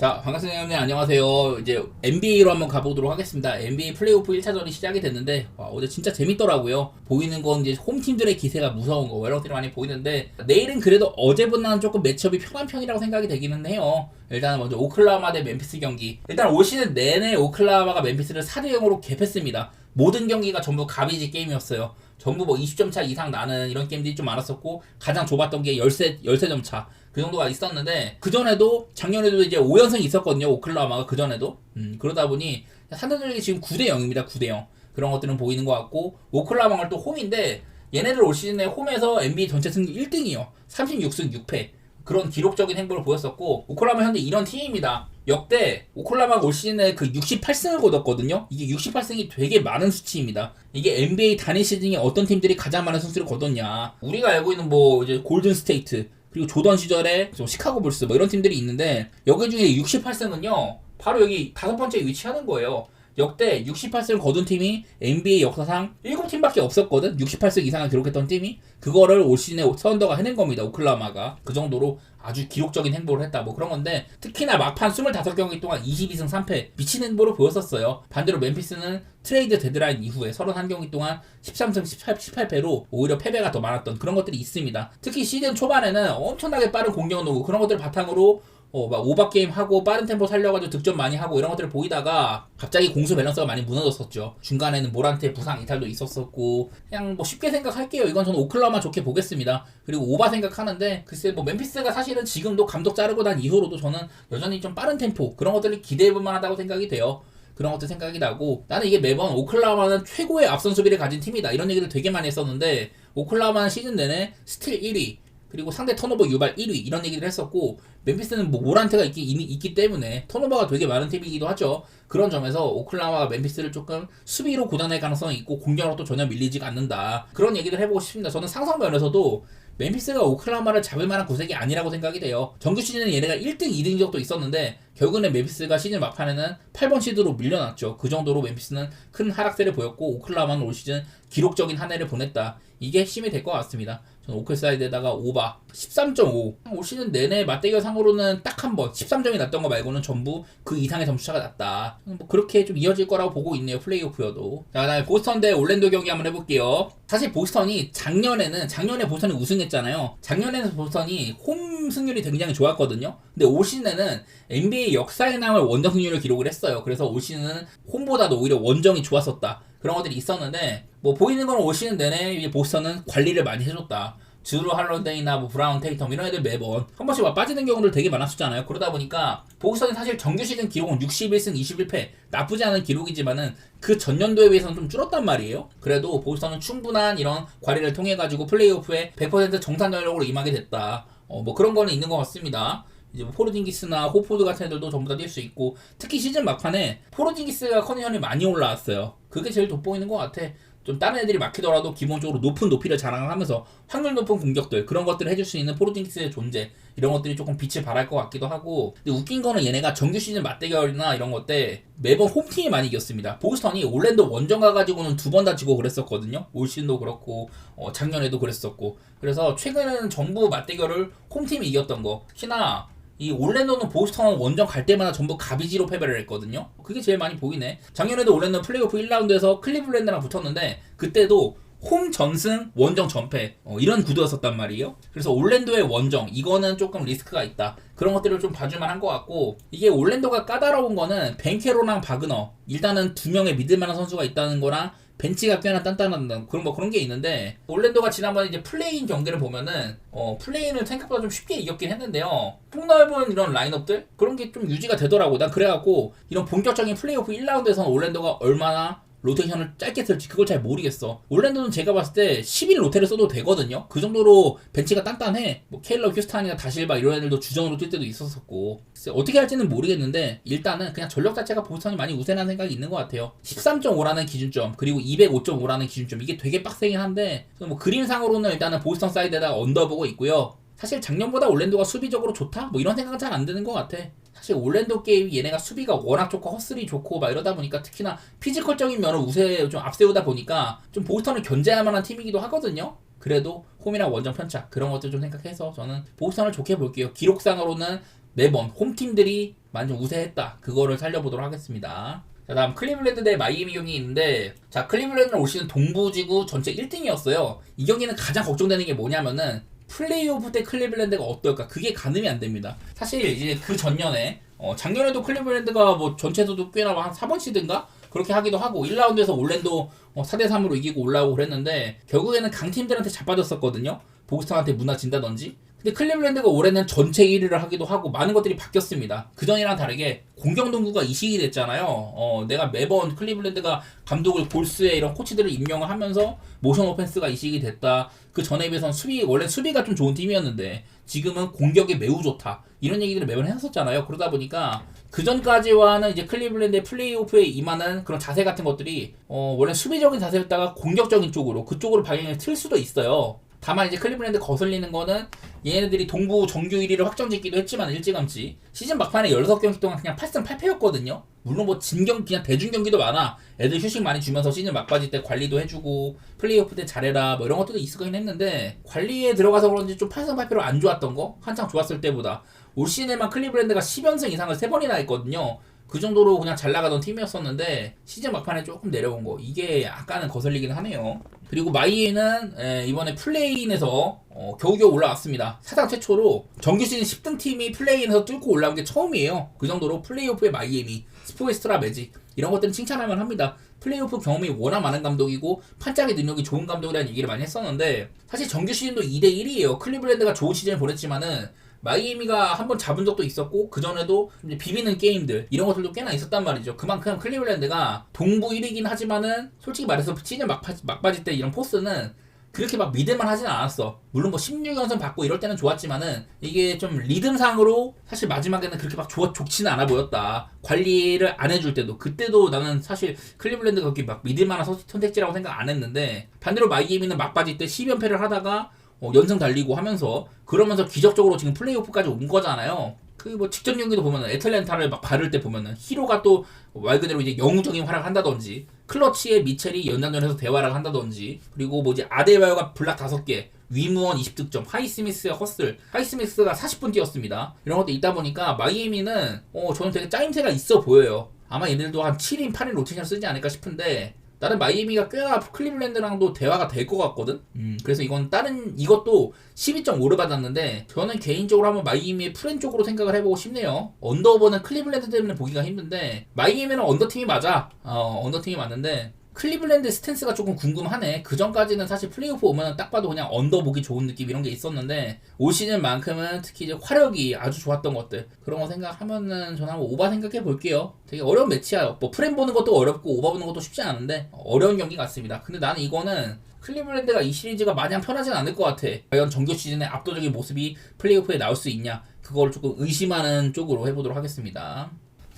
자, 반갑습니다. 여러분. 안녕하세요. 이제 NBA로 한번 가보도록 하겠습니다. NBA 플레이오프 1차전이 시작이 됐는데, 와, 어제 진짜 재밌더라고요. 보이는 건 이제 홈팀들의 기세가 무서운 거, 이런 것들이 많이 보이는데, 내일은 그래도 어제보다는 조금 매치업이 편한 편이라고 생각이 되기는 해요. 일단 먼저 오클라호마 대 멤피스 경기. 일단 올 시즌 내내 오클라호마가 멤피스를 4대 0으로 갭했습니다. 모든 경기가 전부 가비지 게임이었어요. 전부 뭐 20점 차 이상 나는 이런 게임들이 좀 많았었고 가장 좁았던 게 13, 13점 차. 그 정도가 있었는데 그전에도 작년에도 이제 5연승 있었거든요. 오클라호마가 그전에도. 음, 그러다 보니 상대적이 지금 9대 0입니다. 9대 0. 그런 것들은 보이는 것 같고 오클라호마가 또 홈인데 얘네들 올 시즌에 홈에서 NBA 전체 승리 1등이요. 36승 6패. 그런 기록적인 행보를 보였었고 오클라호마 현재 이런 팀입니다. 역대 오클라호마가 올 시즌에 그 68승을 거뒀거든요. 이게 68승이 되게 많은 수치입니다. 이게 NBA 단일 시즌에 어떤 팀들이 가장 많은 승수를 거뒀냐. 우리가 알고 있는 뭐 이제 골든 스테이트 그리고 조던 시절에 좀 시카고 불스 뭐 이런 팀들이 있는데 여기 중에 68승은요. 바로 여기 다섯 번째 위치하는 거예요. 역대 68승을 거둔 팀이 NBA 역사상 7팀밖에 없었거든. 68승 이상을 기록했던 팀이 그거를 올 시즌에 선더가 해낸 겁니다. 오클라호마가 그 정도로 아주 기록적인 행보를 했다. 뭐 그런 건데 특히나 막판 25경기 동안 22승 3패 미친 행보를 보였었어요. 반대로 멤피스는 트레이드 데드라인 이후에 31경기 동안 13승 18, 18패로 오히려 패배가 더 많았던 그런 것들이 있습니다. 특히 시즌 초반에는 엄청나게 빠른 공격을 놓고 그런 것들을 바탕으로 어, 막 오바 게임 하고 빠른 템포 살려가지고 득점 많이 하고 이런 것들을 보이다가 갑자기 공수 밸런스가 많이 무너졌었죠. 중간에는 모란테 부상 이탈도 있었었고 그냥 뭐 쉽게 생각할게요. 이건 저는 오클라호마 좋게 보겠습니다. 그리고 오바 생각하는데 글쎄 뭐 멤피스가 사실은 지금도 감독 자르고 난 이후로도 저는 여전히 좀 빠른 템포 그런 것들을 기대해볼 만하다고 생각이 돼요. 그런 것들 생각이 나고 나는 이게 매번 오클라호마는 최고의 앞선 수비를 가진 팀이다 이런 얘기를 되게 많이 했었는데 오클라호마는 시즌 내내 스틸 1위 그리고 상대 턴오버 유발 1위 이런 얘기를 했었고 멤피스는 뭐 모란테가 있기, 있기 때문에 턴오버가 되게 많은 팀이기도 하죠. 그런 점에서 오클라호마가 멤피스를 조금 수비로 고단할 가능성이 있고 공격으로 또 전혀 밀리지가 않는다. 그런 얘기를 해보고 싶습니다. 저는 상성 면에서도 멤피스가 오클라호마를 잡을 만한 구색이 아니라고 생각이 돼요. 정규 시즌에 얘네가 1등, 2등 적도 있었는데 결국에는 멤피스가 시즌 막판에는 8번 시드로 밀려났죠. 그 정도로 멤피스는 큰 하락세를 보였고 오클라호마는 올 시즌 기록적인 한 해를 보냈다. 이게 핵심이 될 것 같습니다. 오클사이드에다가 오바 13.5. 올 시즌 내내 맞대결 상으로는 딱 한 번 13점이 났던 거 말고는 전부 그 이상의 점수차가 났다. 뭐 그렇게 좀 이어질 거라고 보고 있네요. 플레이오프여도. 자, 그다음에 보스턴 대 올랜도 경기 한번 해볼게요. 사실 보스턴이 작년에는 작년에 보스턴이 우승했잖아요. 작년에는 보스턴이 홈 승률이 굉장히 좋았거든요. 근데 올 시즌에는 NBA 역사에 남을 원정 승률을 기록을 했어요. 그래서 올 시즌은 홈보다도 오히려 원정이 좋았었다. 그런 것들이 있었는데 뭐 보이는 건올 시즌 내내 이 보스턴은 관리를 많이 해줬다. 주루 할런데이나 뭐 브라운 테이텀 이런 애들 매번 한 번씩 막 빠지는 경우들 되게 많았었잖아요. 그러다 보니까 보스턴이 사실 정규 시즌 기록은 61승 21패 나쁘지 않은 기록이지만은 그 전년도에 비해서는 좀 줄었단 말이에요. 그래도 보스턴은 충분한 이런 관리를 통해 가지고 플레이오프에 100% 정상 전력으로 임하게 됐다. 어, 뭐 그런 거는 있는 것 같습니다. 이제 뭐 포르징기스나 호포드 같은 애들도 전부 다 뛸 수 있고 특히 시즌 막판에 포르징기스가 컨디션이 많이 올라왔어요. 그게 제일 돋보이는 것 같아. 좀 다른 애들이 막히더라도 기본적으로 높은 높이를 자랑을 하면서 확률 높은 공격들 그런 것들을 해줄 수 있는 포르징기스의 존재 이런 것들이 조금 빛을 발할 것 같기도 하고. 근데 웃긴 거는 얘네가 정규 시즌 맞대결이나 이런 것 때 매번 홈팀이 많이 이겼습니다. 보스턴이 올랜도 원정 가가지고는 두 번 다치고 그랬었거든요. 올 시즌도 그렇고 어, 작년에도 그랬었고. 그래서 최근에는 전부 맞대결을 홈팀이 이겼던 거. 특히나 이 올랜도는 보스턴 원정 갈 때마다 전부 가비지로 패배를 했거든요. 그게 제일 많이 보이네. 작년에도 올랜도 플레이오프 1라운드에서 클리블랜드랑 붙었는데 그때도 홈 전승 원정 전패 어, 이런 구도였었단 말이에요. 그래서 올랜도의 원정 이거는 조금 리스크가 있다. 그런 것들을 좀 봐줄만한 것 같고 이게 올랜도가 까다로운 거는 벤케로랑 바그너 일단은 두 명의 믿을만한 선수가 있다는 거랑 벤치가 꽤나 단단하다 그런 뭐 그런 게 있는데 올랜도가 지난번에 이제 플레인 경기를 보면은 어 플레인을 생각보다 좀 쉽게 이겼긴 했는데요. 폭넓은 이런 라인업들? 그런 게 좀 유지가 되더라고. 난 그래갖고 이런 본격적인 플레이오프 1라운드에서는 올랜도가 얼마나 로테이션을 짧게 쓸지 그걸 잘 모르겠어. 올랜도는 제가 봤을 때 10인 로테를 써도 되거든요. 그 정도로 벤치가 단단해. 뭐 케일러 휴스탄이나 다실바 이런 애들도 주전으로 뛸 때도 있었었고 어떻게 할지는 모르겠는데 일단은 그냥 전력 자체가 보스턴이 많이 우세한 생각이 있는 것 같아요. 13.5라는 기준점 그리고 205.5라는 기준점 이게 되게 빡세긴 한데 뭐 그림상으로는 일단은 보스턴 사이드에다가 언더보고 있고요. 사실 작년보다 올랜도가 수비적으로 좋다? 뭐 이런 생각은 잘 안 드는 것 같아. 사실 올랜도 게임 얘네가 수비가 워낙 좋고 허슬이 좋고 막 이러다 보니까 특히나 피지컬적인 면을 우세 좀 앞세우다 보니까 좀 보스턴을 견제할 만한 팀이기도 하거든요. 그래도 홈이랑 원정 편차 그런 것들 좀 생각해서 저는 보스턴을 좋게 볼게요. 기록상으로는 매번 홈팀들이 좀 우세했다. 그거를 살려보도록 하겠습니다. 자, 다음 클리블랜드 대 마이애미 경기 있는데 자 클리블랜드는 올 시즌 동부지구 전체 1등이었어요. 이 경기는 가장 걱정되는 게 뭐냐면은 플레이오프 때 클리블랜드가 어떨까 그게 가늠이 안 됩니다. 사실 이제 그 전년에 어, 작년에도 클리블랜드가 뭐 전체에서도 꽤나 한 4번 시드인가 그렇게 하기도 하고 1라운드에서 올랜도 어, 4대 3으로 이기고 올라오고 그랬는데 결국에는 강팀들한테 자빠졌었거든요. 보스턴한테 무너진다든지. 근데 클리블랜드가 올해는 전체 1위를 하기도 하고 많은 것들이 바뀌었습니다. 그전이랑 다르게 공격 농구가 이식이 됐잖아요. 어, 내가 매번 클리블랜드가 감독을 골스에 이런 코치들을 임명을 하면서 모션 오펜스가 이식이 됐다. 그 전에 비해서는 수비 원래 수비가 좀 좋은 팀이었는데 지금은 공격이 매우 좋다. 이런 얘기들을 매번 했었잖아요. 그러다 보니까 그 전까지와는 이제 클리블랜드의 플레이오프에 임하는 그런 자세 같은 것들이 어, 원래 수비적인 자세였다가 공격적인 쪽으로 그쪽으로 방향을 틀 수도 있어요. 다만 이제 클리블랜드 거슬리는 거는 얘네들이 동부 정규 1위를 확정짓기도 했지만 일찌감치 시즌 막판에 16경기 동안 그냥 8승 8패였거든요. 물론 뭐 진경 그냥 대중 경기도 많아. 애들 휴식 많이 주면서 시즌 막바지 때 관리도 해주고 플레이오프 때 잘해라 뭐 이런 것들도 있었긴 했는데 관리에 들어가서 그런지 좀 8승 8패로 안 좋았던 거 한창 좋았을 때보다 올 시즌에만 클리블랜드가 10연승 이상을 3번이나 했거든요. 그 정도로 그냥 잘 나가던 팀이었었는데 시즌 막판에 조금 내려온 거 이게 약간은 거슬리긴 하네요. 그리고 마이에는 에, 이번에 플레이인에서 어, 겨우겨우 올라왔습니다. 사상 최초로 정규 시즌 10등 팀이 플레이인에서 뚫고 올라온 게 처음이에요. 그 정도로 플레이오프의 마이애미, 스포에스트라 매직 이런 것들은 칭찬할만 합니다. 플레이오프 경험이 워낙 많은 감독이고 판짝의 능력이 좋은 감독이라는 얘기를 많이 했었는데 사실 정규 시즌도 2대 1이에요. 클리블랜드가 좋은 시즌을 보냈지만은 마이애미가 한번 잡은 적도 있었고 그 전에도 비비는 게임들 이런 것들도 꽤나 있었단 말이죠. 그만큼 클리블랜드가 동부 1위긴 하지만은 솔직히 말해서 시즌 막바, 막바지 때 이런 포스는 그렇게 막 믿을만 하진 않았어. 물론 뭐 16연승 받고 이럴 때는 좋았지만은 이게 좀 리듬상으로 사실 마지막에는 그렇게 막 좋아 좋지는 않아 보였다. 관리를 안 해줄 때도 그때도 나는 사실 클리블랜드가 그렇게 막 믿을만한 선- 선택지라고 생각 안 했는데 반대로 마이애미는 막바지 때 10연패를 하다가 어, 연승 달리고 하면서 그러면서 기적적으로 지금 플레이오프까지 온 거잖아요. 그 뭐 직전 경기도 보면은 애틀랜타를 막 바를 때 보면은 히로가 또 말 그대로 이제 영웅적인 활약을 한다든지 클러치의 미첼이 연장전에서 대활약을 한다든지 그리고 뭐지 아데바요가 블락 5개 위무원 20득점 하이스미스와 허슬 하이스미스가 40분 뛰었습니다 이런 것도 있다 보니까 마이애미는 어 저는 되게 짜임새가 있어 보여요 아마 얘들도 한 7인 8인 로테이션 쓰지 않을까 싶은데 나는 마이애미가 꽤나 클리블랜드랑도 대화가 될 것 같거든. 음, 그래서 이건 다른 이것도 12.5를 받았는데 저는 개인적으로 한번 마이애미의 프렌 쪽으로 생각을 해보고 싶네요. 언더오버는 클리블랜드 때문에 보기가 힘든데 마이애미는 언더팀이 맞아. 어, 언더팀이 맞는데 클리블랜드 스탠스가 조금 궁금하네. 그 전까지는 사실 플레이오프 오면 딱 봐도 그냥 언더 보기 좋은 느낌 이런 게 있었는데 올 시즌만큼은 특히 이제 화력이 아주 좋았던 것들 그런 거 생각하면은 저는 한번 오바 생각해 볼게요. 되게 어려운 매치야. 뭐 프렘 보는 것도 어렵고 오바 보는 것도 쉽지 않은데 어려운 경기 같습니다. 근데 나는 이거는 클리블랜드가 이 시리즈가 마냥 편하진 않을 것 같아. 과연 정규 시즌의 압도적인 모습이 플레이오프에 나올 수 있냐? 그걸 조금 의심하는 쪽으로 해보도록 하겠습니다.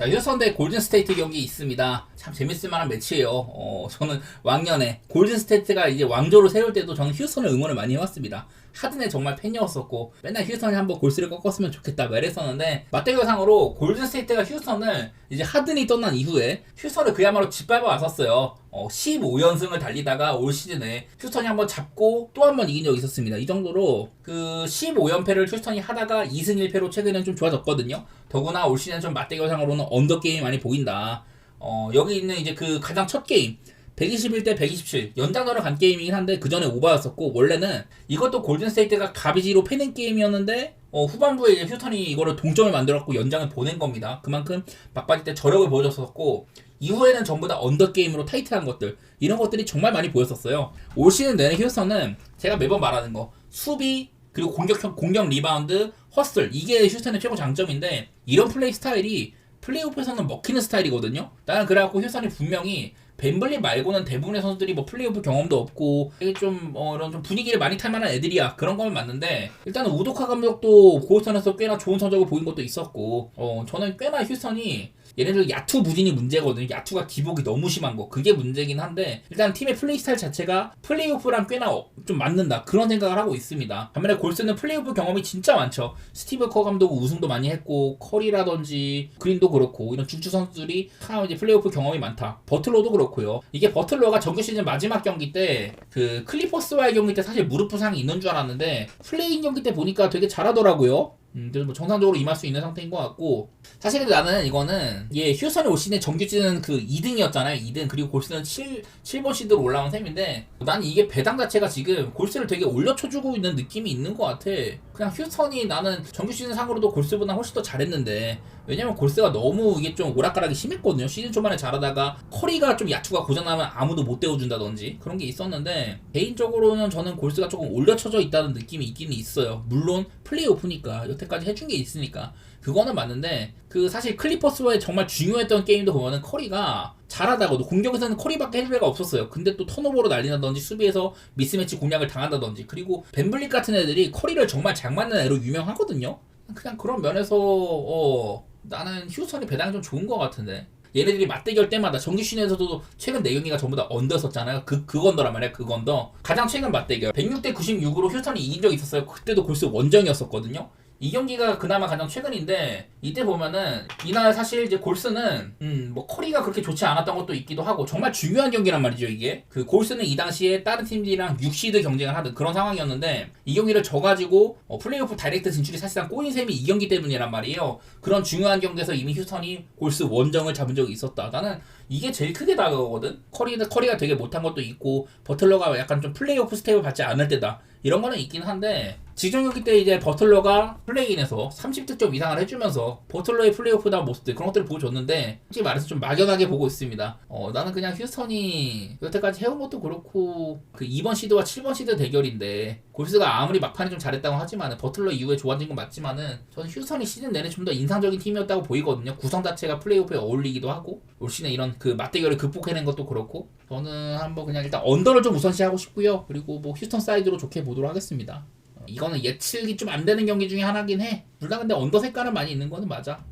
자, 휴스턴 대 골든 스테이트 경기 있습니다. 참 재밌을 만한 매치예요. 어, 저는 왕년에 골든 스테이트가 이제 왕조를 세울 때도 저는 휴스턴을 응원을 많이 해왔습니다. 하든의 정말 팬이었었고 맨날 휴스턴이 한번 골스를 꺾었으면 좋겠다 막 이랬었는데 맞대결상으로 골든 스테이트가 휴스턴을 이제 하든이 떠난 이후에 휴스턴을 그야말로 짓밟아 왔었어요. 어, 15연승을 달리다가 올 시즌에 휴스턴이 한번 잡고 또 한 번 이긴 적이 있었습니다. 이 정도로 그 15연패를 휴스턴이 하다가 2승 1패로 최근에는 좀 좋아졌거든요. 더구나 올 시즌 좀 맞대결상으로는 언더 게임이 많이 보인다. 어, 여기 있는 이제 그 가장 첫 게임 121대 127 연장전을 간 게임이긴 한데 그 전에 오바였었고 원래는 이것도 골든 스테이트가 가비지로 패는 게임이었는데 어, 후반부에 이제 휴턴이 이거를 동점을 만들었고 연장을 보낸 겁니다. 그만큼 막바지 때 저력을 보여줬었고 이후에는 전부 다 언더 게임으로 타이트한 것들 이런 것들이 정말 많이 보였었어요. 올 시즌 내내 휴스턴은 제가 매번 말하는 거 수비 그리고 공격 공격 리바운드 허슬 이게 휴스턴의 최고 장점인데 이런 플레이 스타일이 플레이오프에서는 먹히는 스타일이거든요. 나는 그래갖고 휴스턴이 분명히 벤블리 말고는 대부분의 선수들이 뭐 플레이오프 경험도 없고 좀 어, 이런 좀 분위기를 많이 탈 만한 애들이야. 그런 거면 맞는데 일단은 우도카 감독도 고스턴에서 꽤나 좋은 성적을 보인 것도 있었고 어 저는 꽤나 휴스턴이 얘네들 야투 부진이 문제거든요. 야투가 기복이 너무 심한 거. 그게 문제긴 한데 일단 팀의 플레이 스타일 자체가 플레이오프랑 꽤나 어- 좀 맞는다. 그런 생각을 하고 있습니다. 반면에 골스는 플레이오프 경험이 진짜 많죠. 스티브 커 감독 우승도 많이 했고 커리라든지 그린도 그렇고 이런 중추 선수들이 다 이제 플레이오프 경험이 많다. 버틀러도 그렇고요. 이게 버틀러가 정규 시즌 마지막 경기 때 그 클리퍼스와의 경기 때 사실 무릎 부상이 있는 줄 알았는데 플레이인 경기 때 보니까 되게 잘하더라고요. 음, 그래서 뭐 정상적으로 임할 수 있는 상태인 것 같고 사실 근데 나는 이거는 예 휴스턴이 올 시즌에 정규 시즌 그 2등이었잖아요 2등. 그리고 골스는 7, 7번 시드로 올라온 셈인데 난 이게 배당 자체가 지금 골스를 되게 올려쳐주고 있는 느낌이 있는 것 같아. 그냥 휴스턴이 나는 정규 시즌 상으로도 골스보다 훨씬 더 잘했는데 왜냐면 골스가 너무 이게 좀 오락가락이 심했거든요. 시즌 초반에 잘하다가 커리가 좀 야투가 고장나면 아무도 못 떼어준다든지 그런 게 있었는데 개인적으로는 저는 골스가 조금 올려쳐져 있다는 느낌이 있기는 있어요. 물론 플레이오프니까 여태까지 해준 게 있으니까 그거는 맞는데 그 사실 클리퍼스와의 정말 중요했던 게임도 보면은 커리가 잘하다가도 공격에서는 커리밖에 해줄 애가 없었어요. 근데 또 턴오버로 난리나든지 수비에서 미스매치 공략을 당한다든지 그리고 벤블릭 같은 애들이 커리를 정말 잘 맞는 애로 유명하거든요. 그냥 그런 면에서 어 나는 휴스턴이 배당이 좀 좋은 것 같은데 얘네들이 맞대결 때마다 정규 시즌에서도 최근 4경기가 전부 다 언더였었잖아요. 그, 그 건더란 말이야, 그 건더. 가장 최근 맞대결. 106대 96으로 휴스턴이 이긴 적이 있었어요. 그때도 골스 원정이었었거든요. 이 경기가 그나마 가장 최근인데 이때 보면은 이날 사실 이제 골스는 음뭐 커리가 그렇게 좋지 않았던 것도 있기도 하고 정말 중요한 경기란 말이죠 이게. 그 골스는 이 당시에 다른 팀들이랑 6시드 경쟁을 하던 그런 상황이었는데 이 경기를 져가지고 어, 플레이오프 다이렉트 진출이 사실상 꼬인 셈이 이 경기 때문이란 말이에요. 그런 중요한 경기에서 이미 휴스턴이 골스 원정을 잡은 적이 있었다. 나는 이게 제일 크게 다가오거든? 커리는 커리가 되게 못한 것도 있고 버틀러가 약간 좀 플레이오프 스텝을 받지 않을 때다 이런 거는 있긴 한데 지정 경기 때 이제 버틀러가 플레이인에서 30득점 이상을 해주면서 버틀러의 플레이오프다운 모습들 그런 것들을 보여줬는데 솔직히 말해서 좀 막연하게 보고 있습니다. 어 나는 그냥 휴스턴이 여태까지 해온 것도 그렇고 그 2번 시드와 7번 시드 대결인데 골스가 아무리 막판에 좀 잘했다고 하지만 버틀러 이후에 좋아진 건 맞지만은 저는 휴스턴이 시즌 내내 좀 더 인상적인 팀이었다고 보이거든요. 구성 자체가 플레이오프에 어울리기도 하고 올 시즌 이런 그 맞대결을 극복해낸 것도 그렇고 저는 한번 그냥 일단 언더를 좀 우선시하고 싶고요. 그리고 뭐 휴스턴 사이드로 좋게 보도록 하겠습니다. 이거는 예측이 좀 안 되는 경기 중에 하나긴 해. 둘 다 근데 언더 색깔은 많이 있는 거는 맞아.